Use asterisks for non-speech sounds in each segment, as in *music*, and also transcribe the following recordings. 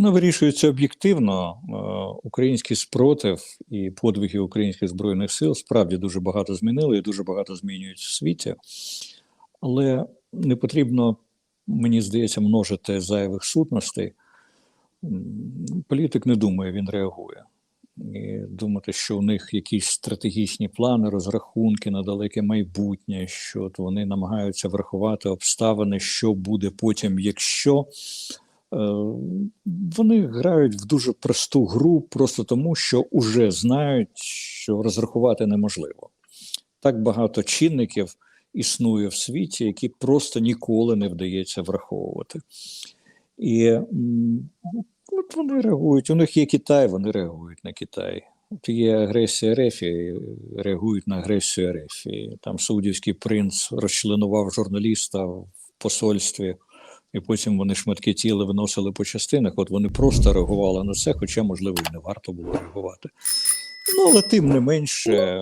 Воно вирішується об'єктивно. Е, Український спротив і подвиги українських збройних сил справді дуже багато змінили і дуже багато змінюють в світі, але не потрібно, мені здається, множити зайвих сутностей. Політик не думає, він реагує. І думати, що у них якісь стратегічні плани, розрахунки на далеке майбутнє, що от вони намагаються врахувати обставини, що буде потім, якщо вони грають в дуже просту гру, просто тому, що вже знають, що розрахувати неможливо. Так багато чинників існує в світі, які просто ніколи не вдається враховувати. І от вони реагують. У них є Китай, вони реагують на Китай. От є агресія РФ, і реагують на агресію РФ. І Там саудівський принц розчленував журналіста в посольстві і потім вони шматки тіла виносили по частинах. От вони просто реагували на це, хоча, можливо, і не варто було реагувати. Ну, але тим не менше, е,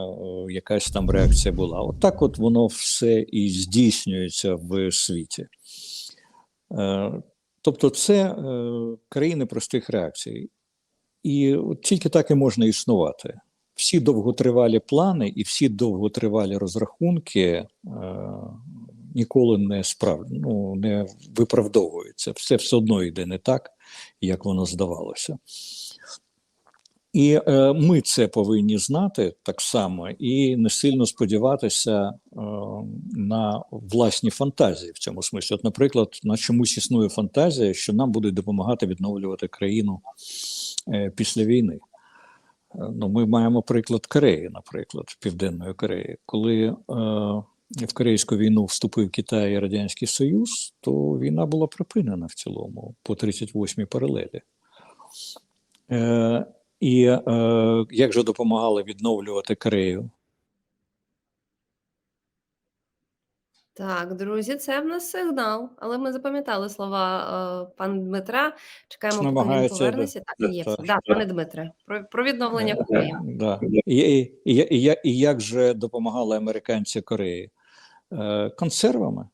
якась там реакція була. От так от воно все і здійснюється в світі. Е, Тобто, це е, країни простих реакцій. І от тільки так і можна існувати. Всі довготривалі плани і всі довготривалі розрахунки ніколи не справ... ну, не виправдовуються. Все все одно йде не так, як воно здавалося. І е, ми це повинні знати так само і не сильно сподіватися е, на власні фантазії в цьому смислі. От, наприклад, на чомусь існує фантазія, що нам будуть допомагати відновлювати країну е, після війни. Е, Ну, ми маємо приклад Кореї, наприклад, Південної Кореї, коли е, в Корейську війну вступив Китай і Радянський Союз, то війна була припинена в цілому по 38-й паралелі. Е, і е, як же допомагали відновлювати Корею? Так, друзі, це в нас сигнал, але ми запам'ятали слова е, пана Дмитра. Чекаємо, поки він Намагається, да, повернеться. Так, є. так. Да, так. пане Дмитре, про, про відновлення Е, Кореї. Да. І, і, і, і, і як же допомагали американці Кореї? Е, консервами?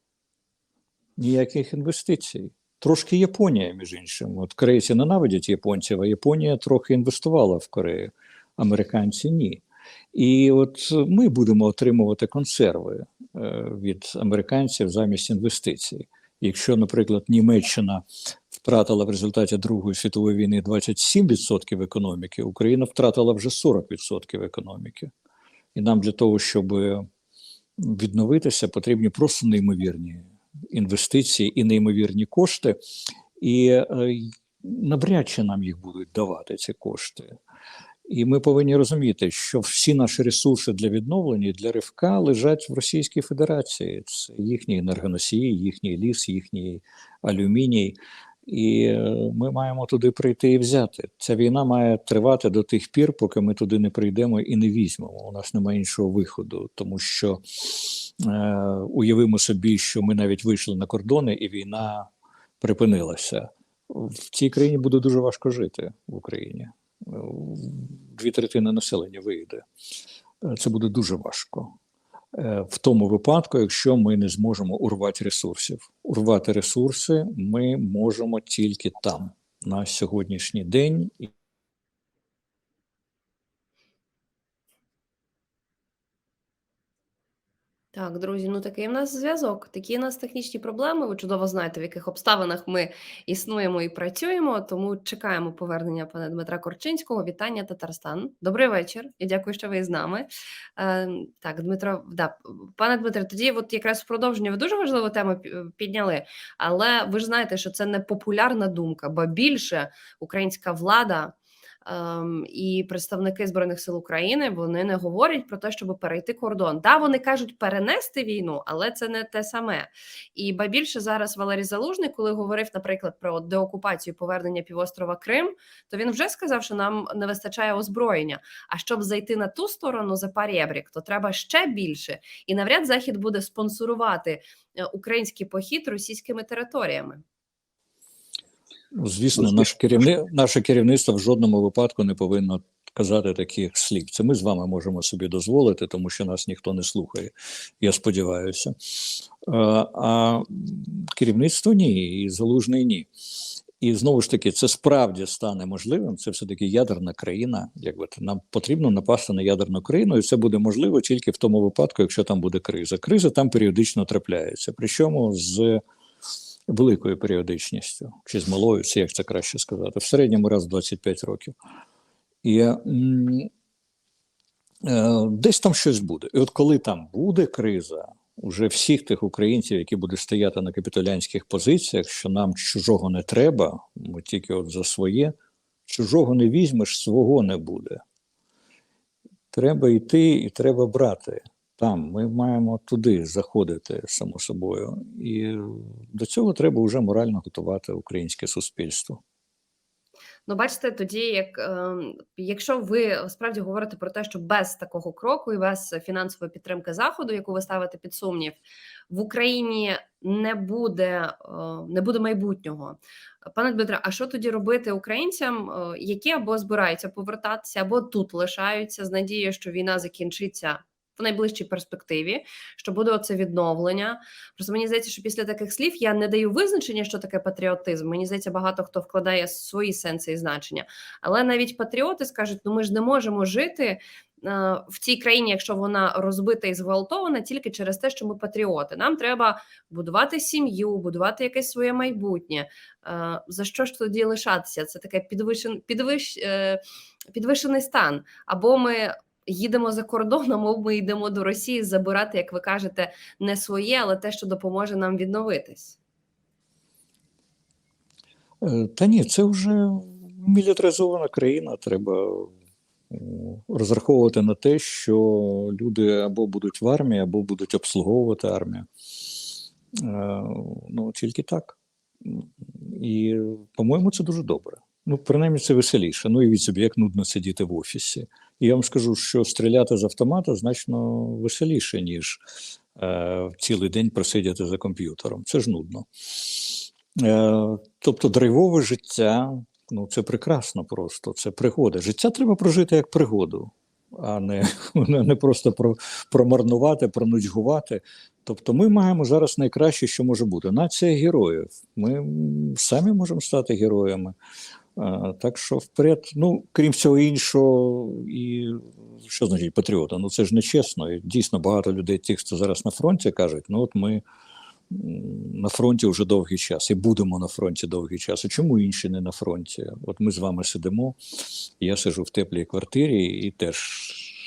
Ніяких інвестицій. Трошки Японія, між іншим. От корейці ненавидять японців, а Японія трохи інвестувала в Корею, американці ні. І от ми будемо отримувати консерви е, від американців замість інвестицій. Якщо, наприклад, Німеччина втратила в результаті Другої світової війни 27% економіки, Україна втратила вже 40% економіки. І нам для того, щоб відновитися, потрібні просто неймовірні інвестиції і неймовірні кошти. І е, навряд чи нам їх будуть давати ці кошти. І ми повинні розуміти, що всі наші ресурси для відновлення для ривка лежать в Російській Федерації. Це їхні енергоносії, їхній ліс, їхній алюміній. І е, ми маємо туди прийти і взяти. Ця війна має тривати до тих пір, поки ми туди не прийдемо і не візьмемо. У нас немає іншого виходу, тому що е, уявимо собі, що ми навіть вийшли на кордони, і війна припинилася. В цій країні буде дуже важко жити в Україні. Е, Дві третини населення вийде. Е, Це буде дуже важко. Е, В тому випадку, якщо ми не зможемо урвати ресурсів. Урвати ресурси ми можемо тільки там, на сьогоднішній день. Так, друзі, ну такий в нас зв'язок, такі в нас технічні проблеми. Ви чудово знаєте, в яких обставинах ми існуємо і працюємо. Тому чекаємо повернення пана Дмитра Корчинського. Вітання, Татарстан. Добрий вечір і дякую, що ви з нами. Е, так, Дмитро, да, пане Дмитре, тоді, от якраз в продовження ви дуже важливу тему підняли, але ви ж знаєте, що це не популярна думка, бо більше українська влада. Ем, і представники збройних сил України вони не говорять про те, щоб перейти кордон. Да, вони кажуть перенести війну, але це не те саме. І ба більше зараз Валерій Залужний, коли говорив, наприклад, про деокупацію повернення півострова Крим, то він вже сказав, що нам не вистачає озброєння. А щоб зайти на ту сторону за парєбрік, то треба ще більше. І навряд захід буде спонсорувати е, український похід російськими територіями. Ну, Звісно, наш керівни... наше керівництво в жодному випадку не повинно казати таких слів. Це ми з вами можемо собі дозволити, тому що нас ніхто не слухає. Я сподіваюся. Е, А керівництво ні, і залужний ні. І знову ж таки, це справді стане можливим. Це все таки ядерна країна. Якби нам потрібно напасти на ядерну країну, і це буде можливо тільки в тому випадку, якщо там буде криза. Криза там періодично трапляється. Причому з великою періодичністю, чи з малою, це як це краще сказати, в середньому раз в 25 років. І е, десь там щось буде. І от коли там буде криза, уже всіх тих українців, які будуть стояти на капітулянських позиціях, що нам чужого не треба, ми тільки от за своє, чужого не візьмеш, свого не буде. Треба йти і треба брати. Там ми маємо туди заходити, само собою. І до цього треба вже морально готувати українське суспільство. Ну, бачите, тоді, як е, якщо ви справді говорите про те, що без такого кроку і без фінансової підтримки заходу, яку ви ставите під сумнів, в Україні не буде е, не буде майбутнього. Пане Дмитре, а що тоді робити українцям, е, які або збираються повертатися, або тут лишаються з надією, що війна закінчиться в найближчій перспективі, що буде оце відновлення. Просто мені здається, що після таких слів я не даю визначення, що таке патріотизм. Мені здається, багато хто вкладає свої сенси і значення. Але навіть патріоти скажуть: ну ми ж не можемо жити. е, В цій країні, якщо вона розбита і зґвалтована, тільки через те, що ми патріоти. Нам треба будувати сім'ю, будувати якесь своє майбутнє. Е, За що ж тоді лишатися? Це таке підвищен, підвищ, е, підвищений стан. Або ми їдемо за кордоном, або ми йдемо до Росії забирати, як ви кажете, не своє, але те, що допоможе нам відновитись. Е, Та ні, це вже мілітаризована країна. Треба розраховувати на те, що люди або будуть в армії, або будуть обслуговувати армію. Е, Ну, тільки так. І, по-моєму, це дуже добре. Ну, принаймні, це веселіше. Ну, і від собі, як нудно сидіти в офісі. І я вам скажу, що стріляти з автомата значно веселіше, ніж е, цілий день просидіти за комп'ютером. Це ж нудно. Е, тобто, драйвове життя ну, це прекрасно просто, це пригода. Життя треба прожити як пригоду, а не, *laughs* не просто про, промарнувати, пронудьгувати. Тобто, ми маємо зараз найкраще, що може бути. Нація героїв. Ми самі можемо стати героями. Так що вперед, ну крім всього іншого, і що значить патріота? Ну це ж не чесно. Дійсно багато людей, тих, хто зараз на фронті, кажуть: ну от ми на фронті вже довгий час і будемо на фронті довгий час. А чому інші не на фронті? От ми з вами сидимо, я сиджу в теплій квартирі і теж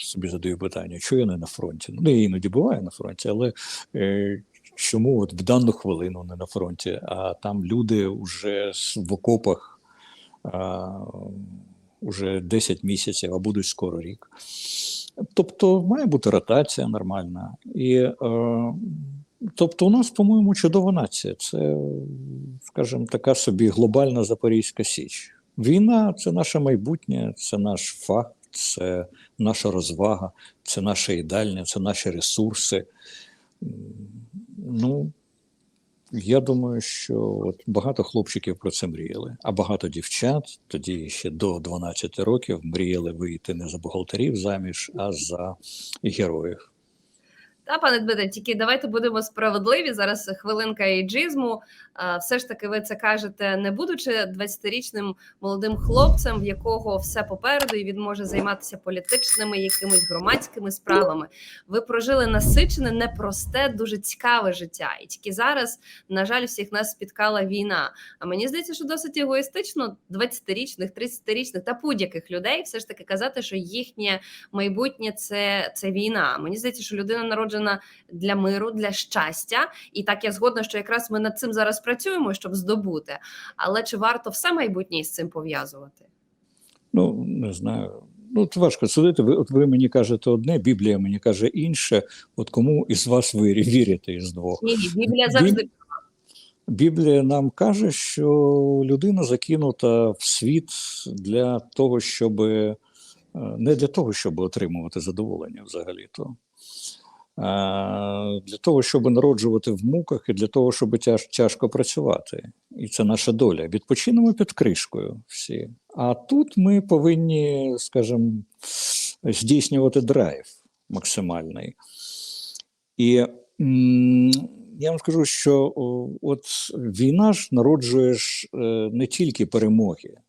собі задаю питання, чого я не на фронті? Ну, я іноді буваю на фронті, але е, чому от в дану хвилину не на фронті, а там люди вже в окопах уже 10 місяців, а будуть скоро рік. Тобто має бути ротація нормальна. І, е, тобто, у нас, по-моєму, чудова нація. Це, скажімо, така собі глобальна Запорізька Січ. Війна це наше майбутнє, це наш факт, це наша розвага, це наша їдальня, це наші ресурси. Ну, я думаю, що от багато хлопчиків про це мріяли, а багато дівчат тоді ще до 12 років мріяли вийти не за бухгалтерів заміж, а за героїв. Та, пане Дмитре, тільки давайте будемо справедливі. Зараз хвилинка ейджизму. Все ж таки, ви це кажете, не будучи 20-річним молодим хлопцем, в якого все попереду, і він може займатися політичними якимись громадськими справами. Ви прожили насичене, непросте, дуже цікаве життя. І тільки зараз, на жаль, всіх нас спіткала війна. А мені здається, що досить егоїстично 20-річних, 30-річних та будь-яких людей все ж таки казати, що їхнє майбутнє це, це війна. Мені здається, що людина народжена для миру, для щастя, і так я згодна, що якраз ми над цим зараз працюємо, щоб здобути. Але чи варто все майбутнє з цим пов'язувати? Ну, не знаю. Ну, от важко судити. Ви, от ви мені кажете одне, Біблія мені каже інше. От кому із вас ви вірите із двох? Ні, ні, Біблія завжди Біблія нам каже, що людина закинута в світ для того, щоб не для того, щоб отримувати задоволення взагалі-то. А для того, щоб народжувати в муках, і для того, щоб тяж, тяжко працювати. І це наша доля. Відпочинемо під кришкою всі. А тут ми повинні, скажімо, здійснювати драйв максимальний. І я вам скажу, що от війна ж народжує ж е, не тільки перемоги, е,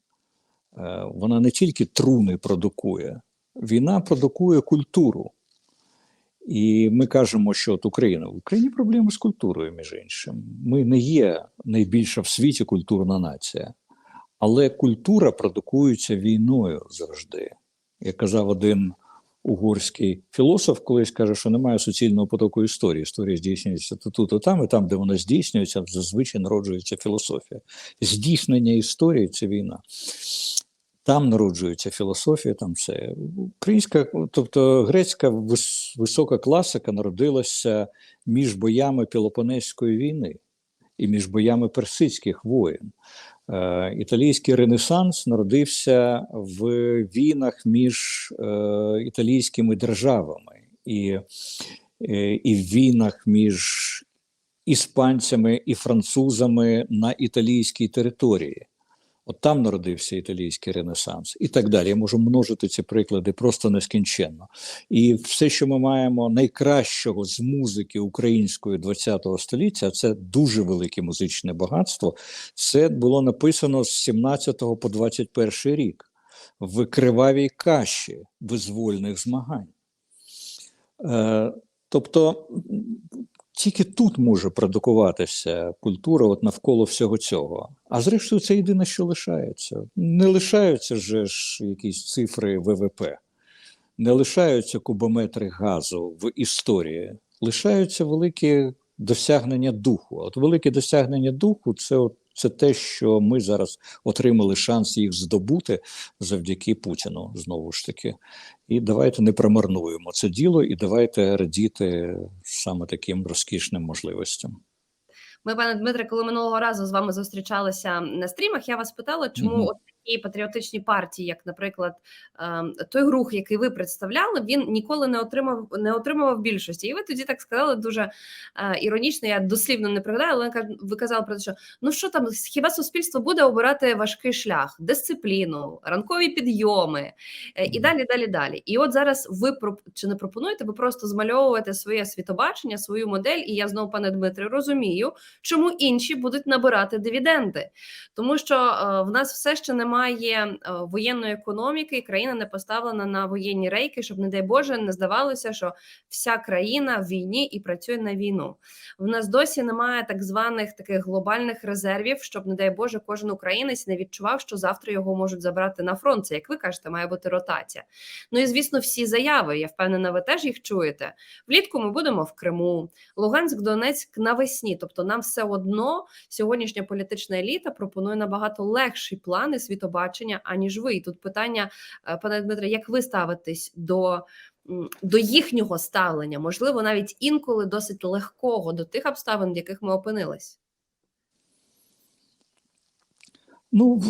вона не тільки труни продукує, війна продукує культуру. І ми кажемо, що от Україна в Україні проблеми з культурою, між іншим. Ми не є найбільша в світі культурна нація, але культура продукується війною завжди. Як казав один угорський філософ, колись каже, що немає суцільного потоку історії. Історія здійснюється то тут, то там, і там, де вона здійснюється, зазвичай народжується філософія. Здійснення історії це війна. Там народжується філософія, там все. Українська, тобто грецька висока класика народилася між боями Пелопонезької війни і між боями персидських воєн. Е, італійський ренесанс народився в війнах між е, італійськими державами і, е, і в війнах між іспанцями і французами на італійській території. От там народився італійський ренесанс, і так далі. Я можу множити ці приклади просто нескінченно. І все, що ми маємо найкращого з музики української ХХ століття, це дуже велике музичне багатство. Це було написано з 17 по 21 рік в кривавій каші визвольних змагань. Е, тобто тільки тут може продукуватися культура от навколо всього цього. А зрештою, це єдине, що лишається. Не лишаються ж якісь цифри ВВП, не лишаються кубометри газу в історії, лишаються великі досягнення духу. От велике досягнення духу це, от, це те, що ми зараз отримали шанс їх здобути завдяки Путіну, знову ж таки. І давайте не промарнуємо це діло, і давайте радіти саме таким розкішним можливостям. Ми, пане Дмитре, коли минулого разу з вами зустрічалися на стрімах, я вас питала, чому Мгм. от такі патріотичні партії, як, наприклад, ем, той рух, який ви представляли, він ніколи не отримав не отримував більшості. І ви тоді так сказали дуже е, іронічно. Я дослівно не пригадаю, але ви казали про те, що ну що там, хіба суспільство буде обирати важкий шлях, дисципліну, ранкові підйоми е, і далі, далі, далі. І от зараз ви чи не пропонуєте, ви просто змальовуєте своє світобачення, свою модель. І я знову, пане Дмитре, розумію, чому інші будуть набирати дивіденди, тому що е, в нас все ще немає е, воєнної економіки, і країна не поставлена на воєнні рейки, щоб, не дай Боже, не здавалося, що вся країна в війні і працює на війну. В нас досі немає так званих таких глобальних резервів, щоб, не дай Боже, кожен українець не відчував, що завтра його можуть забрати на фронт. Це, як ви кажете, має бути ротація. Ну і звісно, всі заяви. Я впевнена, ви теж їх чуєте. Влітку ми будемо в Криму, Луганськ, Донецьк навесні. Тобто, нам все одно сьогоднішня політична еліта пропонує набагато легші плани світобачення, аніж ви. І тут питання, е, пане Дмитре, як ви ставитесь до. До їхнього ставлення, можливо, навіть інколи досить легкого до тих обставин, в яких ми опинились. Ну,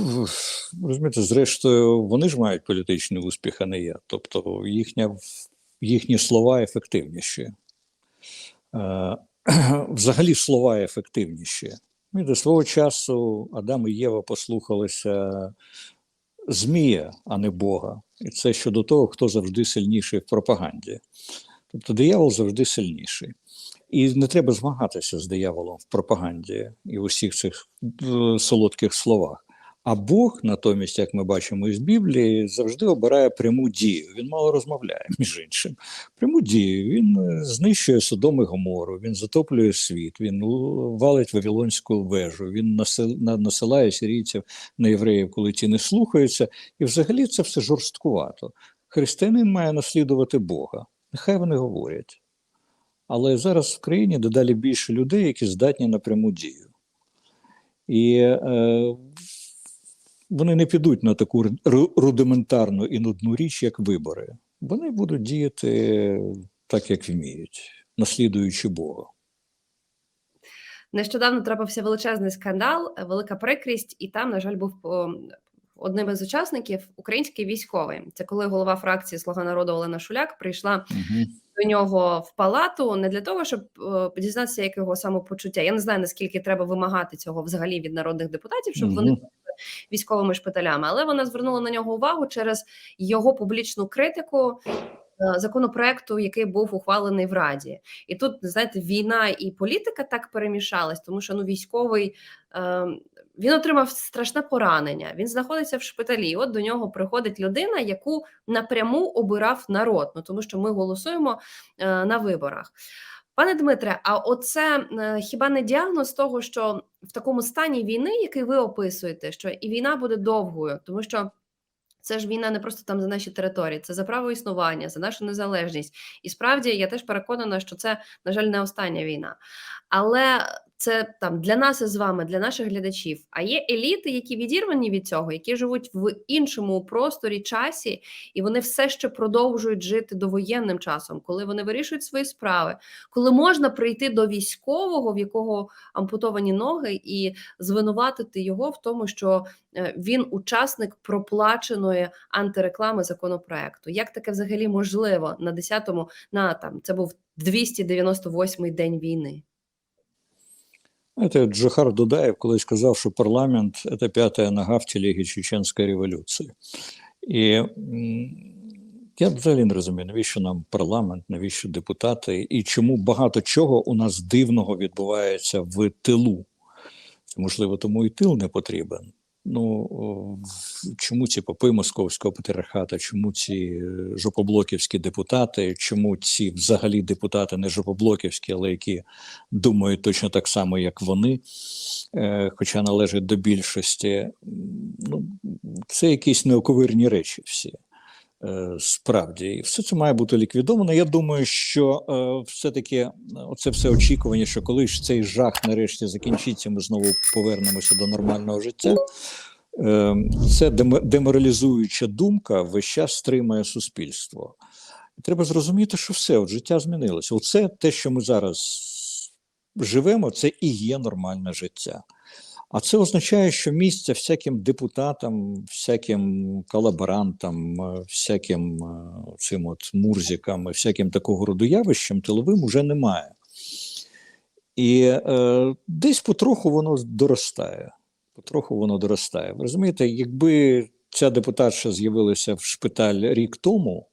розумієте, зрештою, вони ж мають політичний успіх, а не я. Тобто їхня, їхні слова ефективніші. Е, *clears throat* Взагалі слова ефективніші. І до свого часу Адам і Єва послухалися Змія, а не Бога. І це щодо того, хто завжди сильніший в пропаганді. Тобто диявол завжди сильніший. І не треба змагатися з дияволом в пропаганді і в усіх цих е, солодких словах. А Бог, натомість, як ми бачимо із Біблії, завжди обирає пряму дію. Він мало розмовляє, між іншим. Пряму дію. Він е, знищує Содом і Гомору, він затоплює світ, він валить Вавилонську вежу, він насилає сирійців на євреїв, коли ті не слухаються. І взагалі це все жорсткувато. Християнин має наслідувати Бога. Нехай вони говорять. Але зараз в країні дедалі більше людей, які здатні на пряму дію. І е, вони не підуть на таку рудиментарну і нудну річ, як вибори. Вони будуть діяти так, як вміють, наслідуючи Бога. Нещодавно трапився величезний скандал, велика прикрість, і там, на жаль, був одним із учасників український військовий. Це коли голова фракції Слуга народу Олена Шуляк прийшла Угу. до нього в палату не для того, щоб е, дізнатися, як його самопочуття. Я не знаю наскільки треба вимагати цього взагалі від народних депутатів, щоб вони Мгм. були військовими шпиталями, але вона звернула на нього увагу через його публічну критику е, законопроекту, який був ухвалений в Раді. І тут, знаєте, війна і політика так перемішались, тому що ну військовий. Е, він отримав страшне поранення. Він знаходиться в шпиталі. От до нього приходить людина, яку напряму обирав народ. Ну тому що ми голосуємо е, на виборах. Пане Дмитре, а оце е, хіба не діагноз того, що в такому стані війни, який ви описуєте, що і війна буде довгою, тому що це ж війна не просто там за наші території, це за право існування, за нашу незалежність. І справді я теж переконана, що це, на жаль, не остання війна. Але це там для нас із вами, для наших глядачів. А є еліти, які відірвані від цього, які живуть в іншому просторі, часі, і вони все ще продовжують жити довоєнним часом, коли вони вирішують свої справи, коли можна прийти до військового, в якого ампутовані ноги, і звинуватити його в тому, що е, він учасник проплаченої антиреклами законопроекту. Як таке взагалі можливо на 10-му, на там це був 298-й день війни? Знаєте, Джохар Дудаєв колись сказав, що парламент – це п'ята нога в телегі Чеченської революції. І я взагалі не розумію, навіщо нам парламент, навіщо депутати, і чому багато чого у нас дивного відбувається в тилу. Можливо, тому і тил не потрібен. Ну чому ці попи московського патріархата, чому ці е, жопоблоківські депутати, чому ці взагалі депутати не жопоблоківські, але які думають точно так само, як вони, е, хоча належать до більшості. Ну, це якісь неоковирні речі всі. Е, Справді, і все це має бути ліквідовано. Я думаю, що е, все-таки е, оце все очікування, що коли ж цей жах нарешті закінчиться, ми знову повернемося до нормального життя. Це демо- деморалізуюча думка весь час стримує суспільство. Треба зрозуміти, що все, от життя змінилося. Оце те, що ми зараз живемо, це і є нормальне життя. А це означає, що місця всяким депутатам, всяким колаборантам, е, всяким е, цим от мурзикам, всяким такого роду явищам тиловим уже немає. І е, десь потроху воно доростає. Потроху воно доростає. Ви розумієте, якби ця депутатша з'явилася в шпиталь рік тому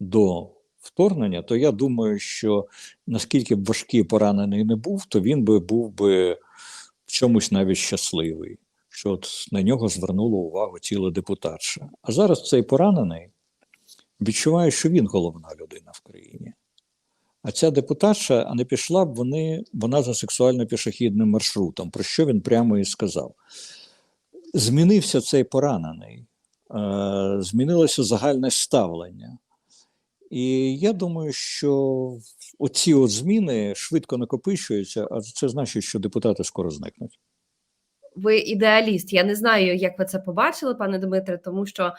до вторгнення, то я думаю, що наскільки б важкий поранений не був, то він би був би в чомусь навіть щасливий, що от на нього звернуло увагу тіло депутатша. А зараз цей поранений відчуває, що він головна людина в країні. А ця депутатша а не пішла б вони, вона за сексуально-пішохідним маршрутом, про що він прямо і сказав. Змінився цей поранений, е, змінилося загальне ставлення. І я думаю, що оці от зміни швидко накопичуються, а це значить, що депутати скоро зникнуть. Ви ідеаліст. Я не знаю, як ви це побачили, пане Дмитре, тому що е,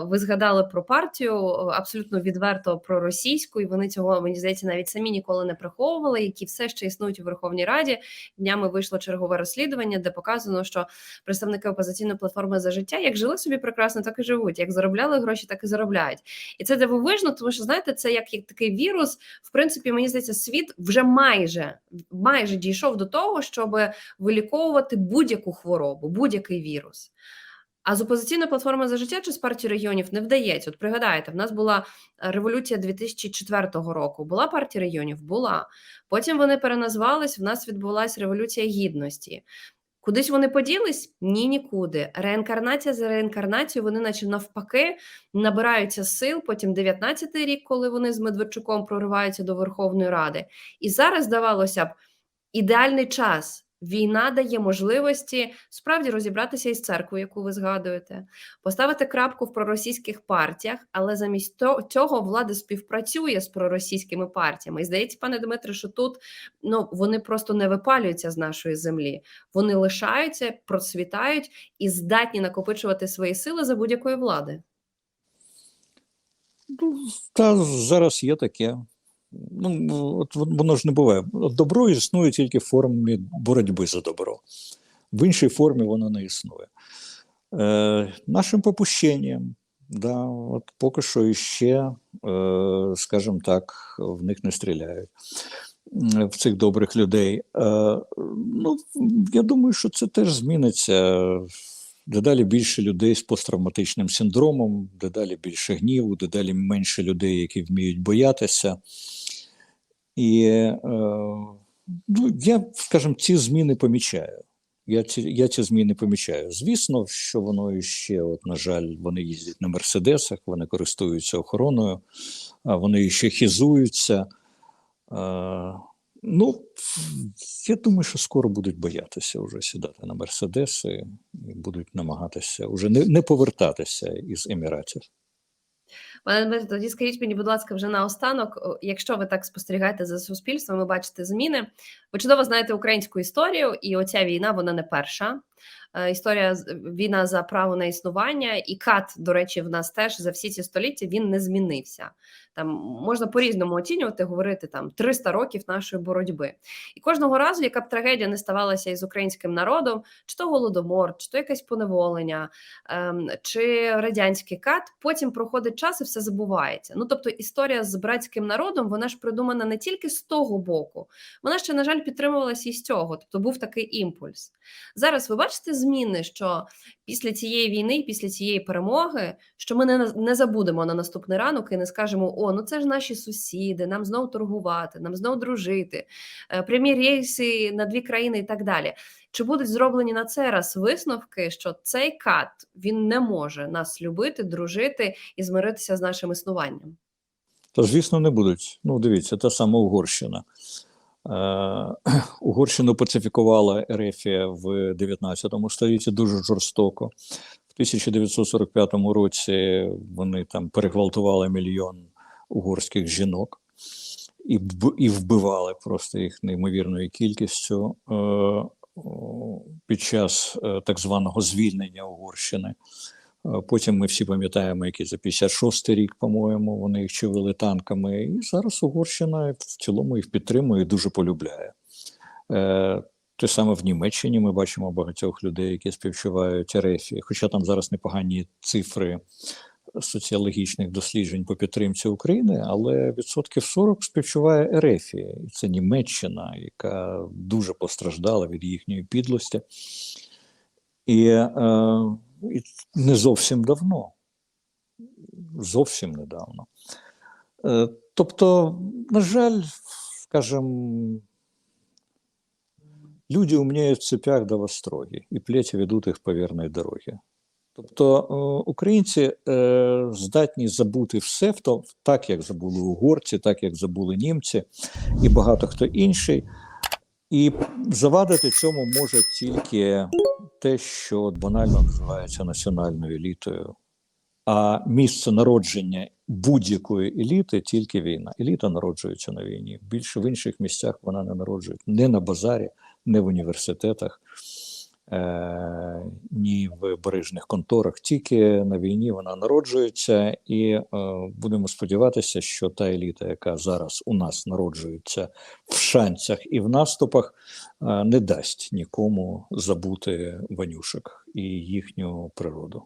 ви згадали про партію е, абсолютно відверто проросійську, і вони цього мені здається навіть самі ніколи не приховували, які все ще існують у Верховній Раді. Днями вийшло чергове розслідування, де показано, що представники опозиційної платформи за життя як жили собі прекрасно, так і живуть. Як заробляли гроші, так і заробляють. І це дивовижно, тому що знаєте, це як, як такий вірус. В принципі, мені здається, світ вже майже майже дійшов до того, щоб виліковувати будь-яку хворобу, будь-який вірус. А з опозиційної платформи за життя чи з партії регіонів не вдається. От пригадайте, в нас була революція 2004 року. Була партія регіонів? Була. Потім вони переназвались. В нас відбулася революція гідності. Кудись вони поділись? Ні, нікуди. Реінкарнація за реінкарнацією, вони, наче навпаки, набираються сил. Потім 19-й рік, коли вони з Медведчуком прориваються до Верховної Ради. І зараз здавалося б, ідеальний час. Війна дає можливості справді розібратися із церквою, яку ви згадуєте, поставити крапку в проросійських партіях, але замість цього влада співпрацює з проросійськими партіями. І здається, пане Дмитре, що тут ну вони просто не випалюються з нашої землі. Вони лишаються, процвітають і здатні накопичувати свої сили за будь-якої влади. Ну, та зараз є таке. Ну, от воно ж не буває. Добро існує тільки в формі боротьби за добро. В іншій формі воно не існує. Е, нашим попущенням, да, от поки що іще, е, скажімо так, в них не стріляють. В цих добрих людей. Е, ну, я думаю, що це теж зміниться. Дедалі більше людей з посттравматичним синдромом, дедалі більше гніву, дедалі менше людей, які вміють боятися. І е, ну, я, скажімо, ці зміни помічаю. Я ці, я ці зміни помічаю. Звісно, що воно ще, от, на жаль, вони їздять на мерседесах, вони користуються охороною, вони ще хизуються. Е, ну, я думаю, що скоро будуть боятися вже сідати на мерседеси і будуть намагатися вже не, не повертатися із Еміратів. Пане Дмитро, тоді скажіть мені, будь ласка, вже наостанок, якщо ви так спостерігаєте за суспільством, ви бачите зміни. Ви чудово знаєте українську історію, і оця війна вона не перша. Е, Історія війна за право на існування, і кат, до речі, в нас теж за всі ці століття він не змінився. Там можна по-різному оцінювати, говорити там 300 років нашої боротьби. І кожного разу, яка б трагедія не ставалася із українським народом, чи то голодомор, чи то якесь поневолення, ем, чи радянський кат, потім проходить час і все забувається. Ну тобто історія з братським народом, вона ж придумана не тільки з того боку, вона ще, на жаль, підтримувалася і з цього. Тобто був такий імпульс. Зараз ви бачите зміни, що після цієї війни, після цієї перемоги, що ми не, не забудемо на наступний ранок і не скажемо: о, ну це ж наші сусіди, нам знов торгувати, нам знов дружити, е, прямі рейси на дві країни і так далі. Чи будуть зроблені на цей раз висновки, що цей кат він не може нас любити, дружити і змиритися з нашим існуванням? Та, звісно, не будуть. Ну, дивіться, та сама Угорщина. Е, *clears throat* Угорщину пацифікувала Ерефія в 19 столітті дуже жорстоко. В 1945 році вони там перегвалтували мільйон угорських жінок і, і вбивали просто їх неймовірною кількістю е, під час е, так званого звільнення Угорщини. Е, Потім ми всі пам'ятаємо, який за 56-й рік, по-моєму, вони їх чивили танками. І зараз Угорщина в цілому їх підтримує і дуже полюбляє. Е, те саме в Німеччині ми бачимо багатьох людей, які співчувають Ерефії, хоча там зараз непогані цифри соціологічних досліджень по підтримці України, але відсотків 40 співчуває Ерефії. І це Німеччина, яка дуже постраждала від їхньої підлості. І, е, і не зовсім давно. Зовсім недавно. Е, тобто, на жаль, скажімо, люди умніють в цепях до востроги, і плеті ведуть їх по вірної дорогі. Тобто е, українці е, здатні забути все, в то, так як забули угорці, так як забули німці і багато хто інший. І завадити цьому може тільки те, що банально називається національною елітою. А місце народження будь-якої еліти тільки війна. Еліта народжується на війні. Більше в інших місцях вона не народжується. Не на базарі, не в університетах, ні в бережних конторах. Тільки на війні вона народжується, і е- будемо сподіватися, що та еліта, яка зараз у нас народжується в шанцях і в наступах, е- не дасть нікому забути ванюшек і їхню природу.